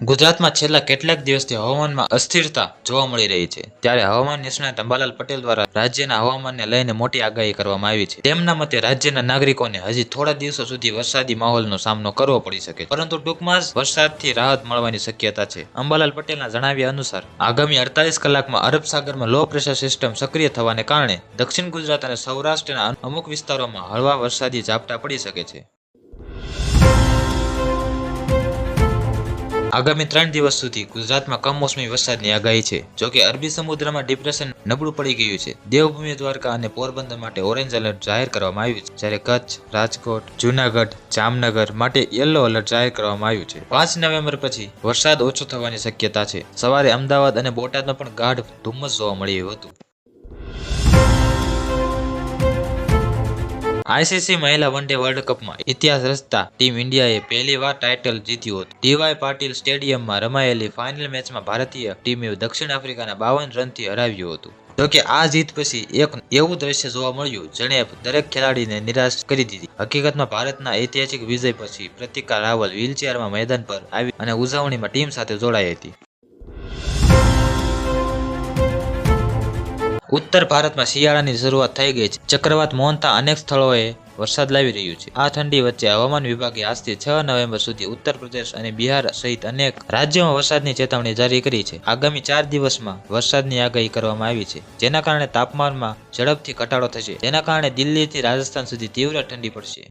ગુજરાતમાં છેલ્લા કેટલાક દિવસથી હવામાનમાં અસ્થિરતા જોવા મળી રહી છે. ત્યારે હવામાન નિષ્ણાત અંબાલાલ પટેલ દ્વારા રાજ્યના હવામાનને લઈને મોટી આગાહી કરવામાં આવી છે. તેમના મતે રાજ્યના નાગરિકોને હજી થોડા દિવસો સુધી વરસાદી માહોલનો સામનો કરવો પડી શકે પરંતુ ટૂંકમાં જ વરસાદથી રાહત મળવાની શક્યતા છે. અંબાલાલ પટેલના જણાવ્યા અનુસાર, આગામી અડતાલીસ કલાકમાં અરબ સાગરમાં લો પ્રેશર સિસ્ટમ સક્રિય થવાને કારણે દક્ષિણ ગુજરાત અને સૌરાષ્ટ્રના અમુક વિસ્તારોમાં હળવા વરસાદી ઝાપટા પડી શકે છે. આગામી ત્રણ દિવસ સુધી ગુજરાતમાં કમોસમી વરસાદની આગાહી છે. જોકે અરબી સમુદ્રમાં ડિપ્રેશન નબળું પડી ગયું છે. દેવભૂમિ, દ્વારકા અને પોરબંદર માટે ઓરેન્જ એલર્ટ જાહેર કરવામાં આવ્યું છે. જ્યારે કચ્છ, રાજકોટ, જુનાગઢ, જામનગર માટે યલો એલર્ટ જાહેર કરવામાં આવ્યું છે. પાંચ નવેમ્બર પછી વરસાદ ઓછો થવાની શક્યતા છે. સવારે અમદાવાદ અને બોટાદમાં પણ ગાઢ ધુમ્મસ જોવા મળ્યું હતું. આઈસીસી મહિલા વન ડે વર્લ્ડ કપમાં ઇતિહાસ રચતા ટીમ ઇન્ડિયાએ પહેલી વાર ટાઇટલ જીત્યું હતું. ડીવાય પાટીલ સ્ટેડિયમમાં રમાયેલી ફાઇનલ મેચમાં ભારતીય ટીમે દક્ષિણ આફ્રિકાના બાવન રનથી હરાવ્યું હતું. જોકે આ જીત પછી એક એવું દ્રશ્ય જોવા મળ્યું જેણે દરેક ખેલાડીને નિરાશ કરી દીધી. હકીકતમાં ભારતના ઐતિહાસિક વિજય પછી પ્રતિકા રાવલ વ્હીલચેરમાં મેદાન પર આવી અને ઉજવણીમાં ટીમ સાથે જોડાઈ હતી. ઉત્તર ભારતમાં શિયાળાની શરૂઆત થઈ ગઈ છે. ચક્રવાત મોહનતા અનેક સ્થળોએ વરસાદ લાવી રહ્યું છે. આ ઠંડી વચ્ચે હવામાન વિભાગે આજથી છ નવેમ્બર સુધી ઉત્તર પ્રદેશ અને બિહાર સહિત અનેક રાજ્યોમાં વરસાદની ચેતવણી જારી કરી છે. આગામી ચાર દિવસમાં વરસાદની આગાહી કરવામાં આવી છે. જેના કારણે તાપમાનમાં ઝડપથી ઘટાડો થશે. જેના કારણે દિલ્હીથી રાજસ્થાન સુધી તીવ્ર ઠંડી પડશે.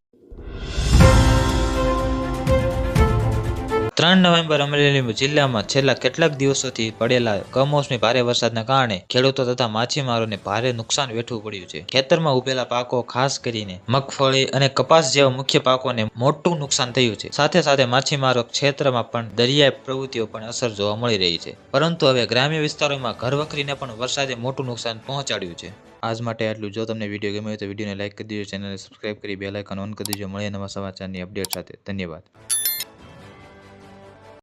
ત્રણ નવેમ્બર અમરેલી જિલ્લામાં છેલ્લા કેટલાક દિવસોથી પડેલા કમોસમી ભારે વરસાદના કારણે ખેડૂતો તથા માછીમારોને ભારે નુકસાન વેઠવું પડ્યું છે. ખેતરમાં ઉભેલા પાકો, ખાસ કરીને મગફળી અને કપાસ જેવા મુખ્ય પાકોને મોટું નુકસાન થયું છે. સાથે સાથે માછીમારો ક્ષેત્રમાં પણ દરિયાઈ પ્રવૃત્તિઓ પણ અસર જોવા મળી રહી છે. પરંતુ હવે ગ્રામ્ય વિસ્તારોમાં ઘરવખરીને પણ વરસાદે મોટું નુકસાન પહોંચાડ્યું છે. આજ માટે આટલું. જો તમને વીડિયો ગમ્યો તો વિડીયોને લાઈક કરી દેજો, ચેનલને સબસ્ક્રાઇબ કરી, બેલ આઇકન ઓન કરી દેજો. મળીએ નવા સમાચારની અપડેટ સાથે. ધન્યવાદ.